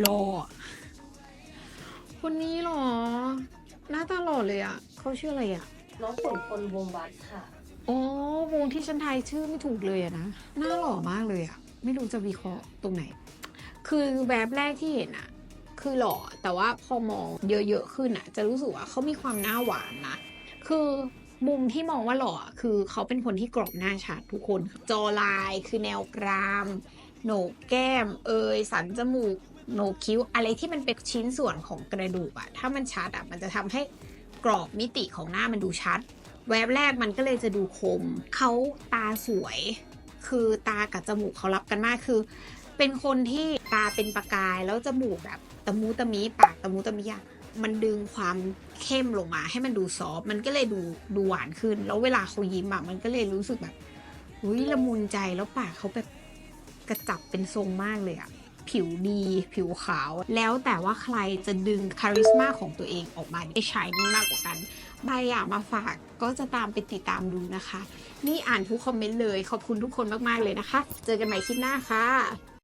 หล่อคนนี้หรอ หน้าตาหล่อเลยอะ เขาชื่ออะไรอะ น้องขุนพลวงวัดค่ะ อ๋อ วงที่ฉันทายชื่อไม่ถูกเลยอะนะ หน้าหล่อมากเลยอะไม่รู้จะวิเคราะห์ตรงไหน คือแบบแรกที่เห็นอะคือหล่อ แต่ว่าพอมองเยอะๆขึ้นอะจะรู้สึกว่าเขามีความหน้าหวานนะ คือมุมที่มองว่าหล่อคือเขาเป็นคนที่กรอบหน้าชัดทุกคน จอลายคือแนวกราม โหนกแก้ม เอยสันจมูก โหนกคิ้ว อะไรที่มันเป็นชิ้นส่วนของกระดูกอะถ้ามันชัดอะมันจะทำให้กรอบมิติของหน้ามันดูชัด แวบแรกมันก็เลยจะดูคม เขาตาสวย คือตากับจมูกเขารับกันมากคือ เป็นคนที่ตาเป็นประกายแล้วจมูกแบบตะมูตะมีปากตะมูตะมีอะมันดึงความเข้มลงมา ให้มันดูซอฟมันก็เลยดูดูหวานขึ้น แล้วเวลาเขายิ้มอะมันก็เลยรู้สึกแบบอุ้ยละมุนใจแล้วปากเขาแบบกระจับเป็นทรงมากเลยอะ ผิวดี ผิวขาว แล้วแต่ว่าใครจะดึงคาริสมาของตัวเองออกมาได้ชายนิ่งมากกว่ากันใบอยากมาฝากก็จะตามไปติดตามดูนะคะ นี่อ่านทุกคอมเมนต์เลย ขอบคุณทุกคนมาก ๆ เลยนะคะ เจอกันใหม่คลิปหน้าค่ะ